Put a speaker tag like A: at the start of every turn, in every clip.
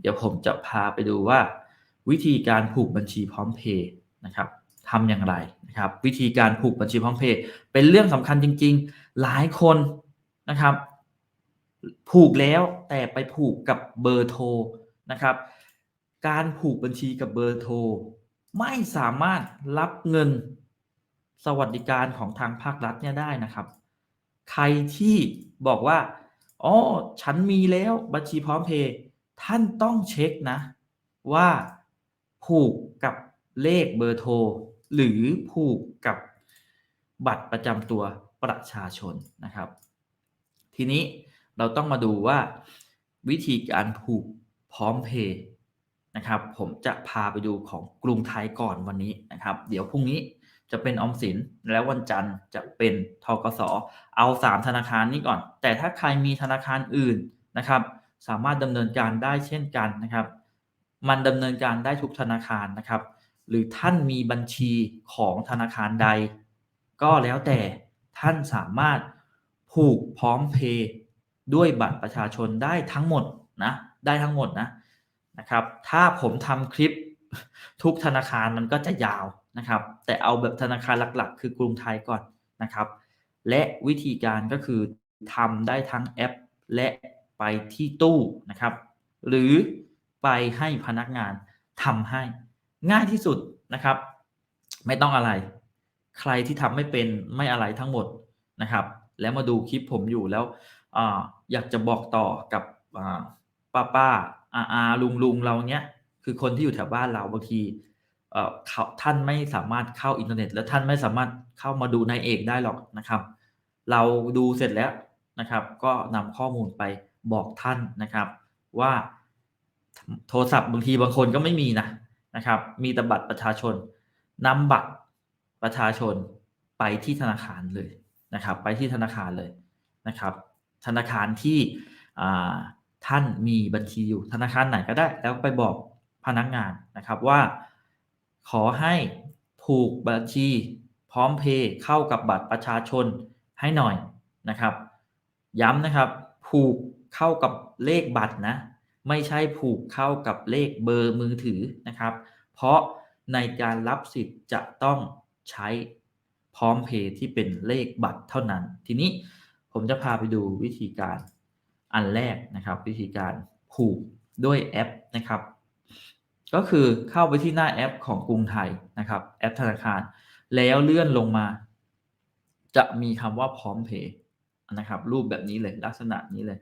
A: เดี๋ยวผมจะพาไปดูว่า วิธีการผูกบัญชีพร้อมเพย์นะครับทำอย่างไรนะครับ วิธีการผูกบัญชีพร้อมเพย์เป็นเรื่องสำคัญจริง ๆ หลายคนนะครับ ผูกแล้วแต่ไปผูกกับเบอร์โทรนะครับ การผูกบัญชีกับเบอร์โทรไม่สามารถรับเงินสวัสดิการของทางภาครัฐเนี่ยได้นะครับ ใครที่บอกว่าอ๋อฉันมีแล้วบัญชีพร้อมเพย์ ท่านต้องเช็คนะ ว่าผูกกับเลขเบอร์โทร หรือผูกกับบัตรประจำตัวประชาชนนะครับ ทีนี้เราต้องมาดูว่าวิธีการผูกพร้อมเพย์นะครับ ผมจะพาไปดูของกรุงไทยก่อนวันนี้นะครับ เดี๋ยวพรุ่งนี้จะเป็นออมสินแล้ววันจันทร์จะเป็นทกสเอา 3 ธนาคารนี้ก่อน แต่ถ้าใครมีธนาคารอื่นนะครับ สามารถดำเนินการได้เช่นกันนะครับ มันดำเนินการได้ทุกธนาคารนะครับ หรือท่านมีบัญชีของธนาคารใด ก็แล้วแต่ท่านสามารถผูกพร้อมเพย์ด้วยบัตรประชาชนได้ทั้งหมดนะได้ทั้งหมดนะนะครับ ถ้าผมทำคลิปทุกธนาคารมันก็จะยาวนะครับ แต่เอาแบบธนาคารหลักๆ คือกรุงไทยก่อนนะครับ และวิธีการก็คือทำได้ทั้งแอปและ ไปที่ตู้นะครับ หรือไปให้พนักงานทำให้ ง่ายที่สุดนะครับ ไม่ต้องอะไร ใครที่ทำไม่เป็นไม่อะไรทั้งหมดนะครับ แล้วมาดูคลิปผมอยู่แล้วออยากจะบอกต่อกับป้าป้าอาอาลุงลุงเราเนี้ยคือคนที่อยู่แถวบ้านเราบางทีเขาท่านไม่สามารถเข้าอินเทอร์เน็ต และท่านไม่สามารถเข้ามาดูในเอกได้หรอกนะครับ เราดูเสร็จแล้วนะครับ ก็นำข้อมูลไป บอกท่านนะครับ ว่าโทรศัพท์บางทีบางคนก็ไม่มีนะนะครับ มีแต่บัตรประชาชนนำบัตรประชาชนไปที่ธนาคารเลยนะครับ ไปที่ธนาคารเลยนะครับ ธนาคารที่ท่านมีบัญชีอยู่ธนาคารไหนก็ได้ แล้วไปบอกพนักงานนะครับว่าขอให้ผูกบัญชีพร้อมเพย์เข้ากับบัตรประชาชนให้หน่อยนะครับ ย้ำนะครับ ผูก เข้ากับเลขบัตรนะ ไม่ใช่ผูกเข้ากับเลขเบอร์มือถือนะครับ เพราะในการรับสิทธิ์จะต้องใช้พร้อมเพย์ที่เป็นเลขบัตรเท่านั้น ทีนี้ผมจะพาไปดูวิธีการอันแรกนะครับ วิธีการผูกด้วยแอปนะครับ ก็คือเข้าไปที่หน้าแอปของกรุงไทยนะครับแอปธนาคาร แล้วเลื่อนลงมา จะมีคำว่าพร้อมเพย์นะครับ รูปแบบนี้เลยลักษณะนี้เลย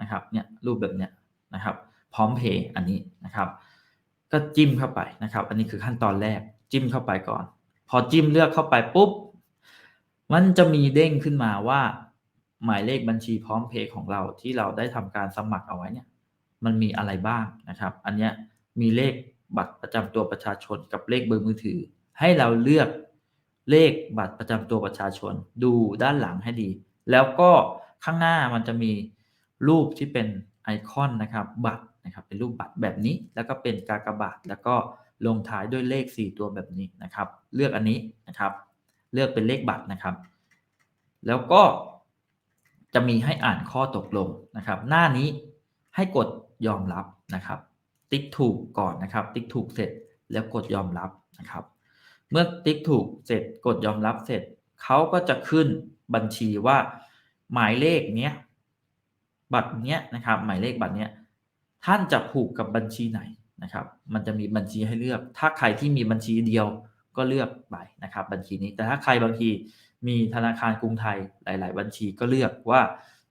A: นะครับเนี่ยรูปแบบเนี้ยนะครับ พร้อมเพย์อันนี้นะครับ ก็จิ้มเข้าไปนะครับ อันนี้คือขั้นตอนแรกจิ้มเข้าไปก่อน พอจิ้มเลือกเข้าไปปุ๊บ มันจะมีเด้งขึ้นมาว่า หมายเลขบัญชีพร้อมเพย์ของเราที่เราได้ทำการสมัครเอาไว้เนี่ย มันมีอะไรบ้างนะครับ อันนี้มีเลขบัตรประจำตัวประชาชนกับเลขเบอร์มือถือ ให้เราเลือกเลขบัตรประจำตัวประชาชน ดูด้านหลังให้ดี แล้วก็ข้างหน้ามันจะมี รูปที่เป็นไอคอนนะครับบัตรนะครับเป็นรูปบัตรแบบนี้ แล้วก็เป็นกากบาทแล้วก็ลงท้ายด้วยเลข 4 ตัวแบบนี้นะครับ เลือกอันนี้นะครับ เลือกเป็นเลขบัตรนะครับ แล้วก็จะมีให้อ่านข้อตกลงนะครับ หน้านี้ให้กดยอมรับนะครับ ติ๊กถูกก่อนนะครับ ติ๊กถูกเสร็จแล้วกดยอมรับนะครับ เมื่อติ๊กถูกเสร็จกดยอมรับเสร็จเขาก็จะขึ้นบัญชีว่าหมายเลขเนี้ย บัตรเนี้ยนะครับ หมายเลขบัตรเนี้ยท่านจะผูกกับบัญชีไหนนะครับ มันจะมีบัญชีให้เลือก ถ้าใครที่มีบัญชีเดียวก็เลือกไปนะครับ บัญชีนี้แต่ถ้าใครบางทีมีธนาคารกรุงไทยหลาย ๆ บัญชีก็เลือกว่า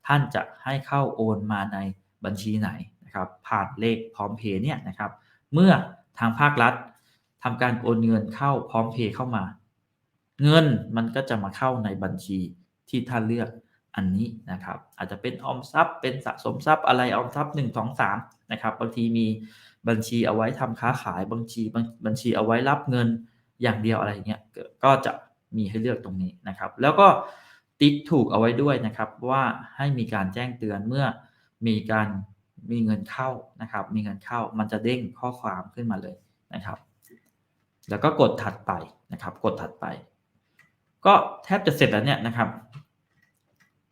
A: ท่านจะให้เข้าโอนมาในบัญชีไหนนะครับ ผ่านเลขพร้อมเพย์เนี่ยนะครับ เมื่อทางภาครัฐทำการโอนเงินเข้าพร้อมเพย์เข้ามา เงินมันก็จะมาเข้าในบัญชีที่ท่านเลือก อันนี้นะครับอาจจะเป็นออมทรัพย์เป็นสะสมทรัพย์อะไรออมทรัพย์1 2 3นะครับบางทีมีบัญชีเอาไว้ทำค้าขายบัญชีบัญชีเอาไว้รับเงินอย่างเดียวอะไรเงี้ยก็จะมีให้เลือกตรงนี้นะครับ แล้วก็ติ๊กถูกเอาไว้ด้วยนะครับว่าให้มีการแจ้งเตือนเมื่อมีการมีเงินเข้านะครับ มีเงินเข้ามันจะเด้งข้อความขึ้นมาเลยนะครับ แล้วก็กดถัดไปนะครับ กดถัดไป ก็แทบจะเสร็จแล้วเนี่ยนะครับ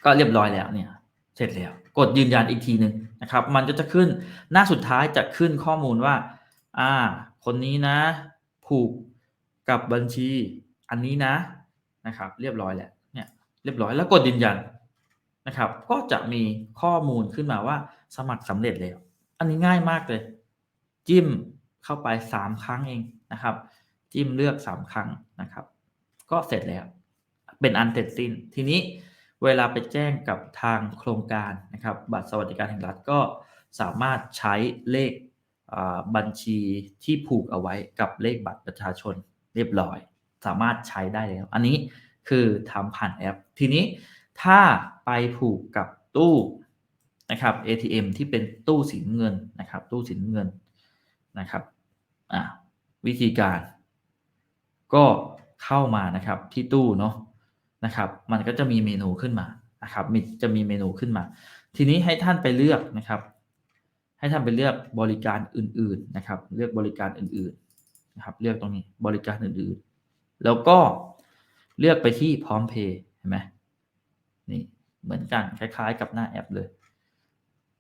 A: ก็เรียบร้อยแล้วเนี่ยเสร็จแล้ว กดยืนยันอีกทีหนึ่งนะครับ มันก็จะขึ้นหน้าสุดท้ายจะขึ้นข้อมูลว่า อ่า คนนี้นะ ผูกกับบัญชีอันนี้นะนะครับ เรียบร้อยแล้วเนี่ยเรียบร้อยแล้วกดยืนยันนะครับ ก็จะมีข้อมูลขึ้นมาว่าสมัครสำเร็จแล้ว อันนี้ง่ายมากเลย จิ้มเข้าไป 3 ครั้งเองนะครับ จิ้มเลือก 3 ครั้งนะครับ ก็เสร็จแล้ว เป็นอันเสร็จสิ้นทีนี้ เวลาไปแจ้งกับทางโครงการนะครับบัตรสวัสดิการแห่งรัฐก็สามารถใช้เลขบัญชีที่ผูกเอาไว้กับเลขบัตรประชาชนเรียบร้อย สามารถใช้ได้แล้ว อันนี้คือทำผ่านแอป ทีนี้ถ้าไปผูกกับตู้นะครับ ATM ที่เป็นตู้สีเงินนะครับ ตู้สีเงินนะครับวิธีการ ก็เข้ามานะครับที่ตู้เนาะ นะครับ มันก็จะมีเมนูขึ้นมานะครับมีจะมีเมนูขึ้นมา ทีนี้ให้ท่านไปเลือกนะครับ ให้ท่านไปเลือกบริการอื่น ๆนะครับ เลือกบริการอื่นๆนะครับ เลือกตรงนี้บริการอื่นๆ แล้วก็เลือกไปที่พร้อมเพย์เห็นไหมนี่เหมือนกันคล้ายๆ กับหน้าแอปเลย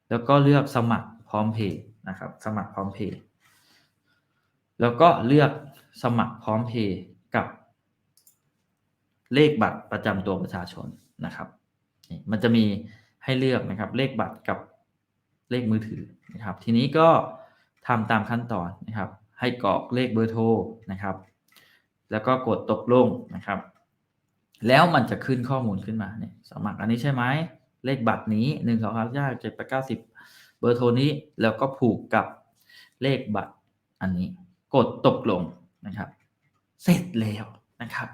A: แล้วก็เลือกสมัครพร้อมเพย์นะครับ สมัครพร้อมเพย์แล้วก็เลือกสมัครพร้อมเพย์กับ เลขบัตรประจำตัวประชาชนนะครับ มันจะมีให้เลือกนะครับ เลขบัตรกับเลขมือถือนะครับ ทีนี้ก็ทำตามขั้นตอนนะครับ ให้กรอกเลขเบอร์โทรนะครับ แล้วก็กดตกลงนะครับ แล้วมันจะขึ้นข้อมูลขึ้นมาเนี่ยสมัครอันนี้ใช่ไหมเลขบัตรนี้หนึ่งสองสามสี่ห้าเจ็ดแปดเก้าสิบเบอร์โทรนี้แล้วก็ผูกกับเลขบัตรอันนี้ กดตกลงนะครับ เสร็จแล้วนะครับ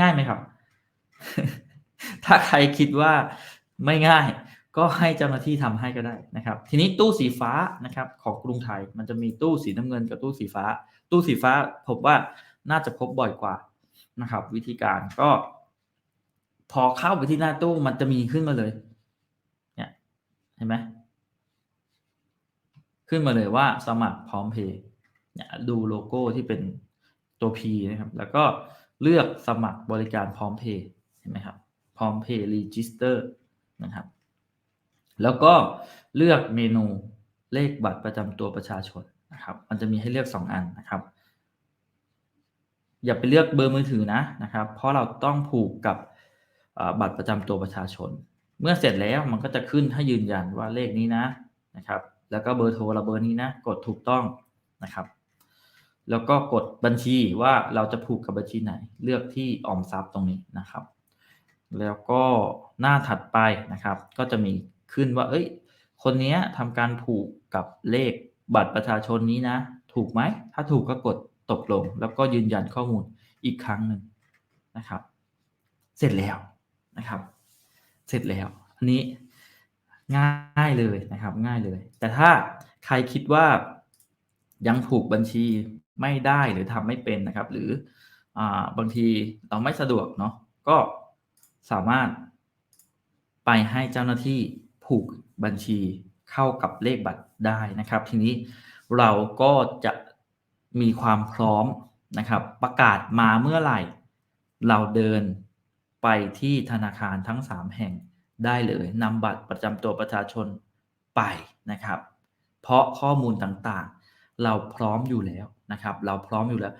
A: ง่ายไหมครับ ถ้าใครคิดว่าไม่ง่ายก็ให้เจ้าหน้าที่ทำให้ก็ได้นะครับ ทีนี้ตู้สีฟ้านะครับ ของกรุงไทยมันจะมีตู้สีน้ำเงินกับตู้สีฟ้า ตู้สีฟ้าผมว่าน่าจะพบบ่อยกว่านะครับ วิธีการก็ พอเข้าไปที่หน้าตู้มันจะมีขึ้นมาเลยเนี่ยเห็นไหมขึ้นมาเลยว่าสมัครพร้อมเพย์เนี่ยดูโลโก้ที่เป็นตัว P นะครับ แล้วก็ เลือกสมัครบริการพร้อมเพย์เห็นไหมครับพร้อมเพย์รีจิสเตอร์นะครับ แล้วก็เลือกเมนูเลขบัตรประจำตัวประชาชนนะครับ มันจะมีให้เลือก 2 อันนะครับ อย่าไปเลือกเบอร์มือถือนะนะครับ เพราะเราต้องผูกกับบัตรประจำตัวประชาชน เมื่อเสร็จแล้วมันก็จะขึ้นให้ยืนยันว่าเลขนี้นะนะครับ แล้วก็เบอร์โทรเราเบอร์นี้นะ กดถูกต้องนะครับ แล้วก็กดบัญชีว่าเราจะผูกกับบัญชีไหน เลือกที่ออมทรัพย์ตรงนี้นะครับ แล้วก็หน้าถัดไปนะครับ ก็จะมีขึ้นว่า เอ้ย คนนี้ทำการผูกกับเลขบัตรประชาชนนี้นะ ถูกไหม ถ้าถูกก็กดตกลง แล้วก็ยืนยันข้อมูลอีกครั้งหนึ่งนะครับ เสร็จแล้วนะครับ เสร็จแล้ว อันนี้ง่ายเลยนะครับ ง่ายเลย แต่ถ้าใครคิดว่ายังผูกบัญชี ไม่ได้หรือทำไม่เป็นนะครับ หรืออบางทีเราไม่สะดวกเนาะก็สามารถไปให้เจ้าหน้าที่ผูกบัญชีเข้ากับเลขบัตรได้นะครับ ทีนี้เราก็จะมีความพร้อมนะครับ ประกาศมาเมื่อไหร่ เราเดินไปที่ธนาคารทั้ง 3 แห่งได้เลยนำบัตรประจำตัวประชาชนไปนะครับ เพราะข้อมูลต่างๆ เราพร้อมอยู่แล้ว นะครับ เราพร้อมอยู่แล้ว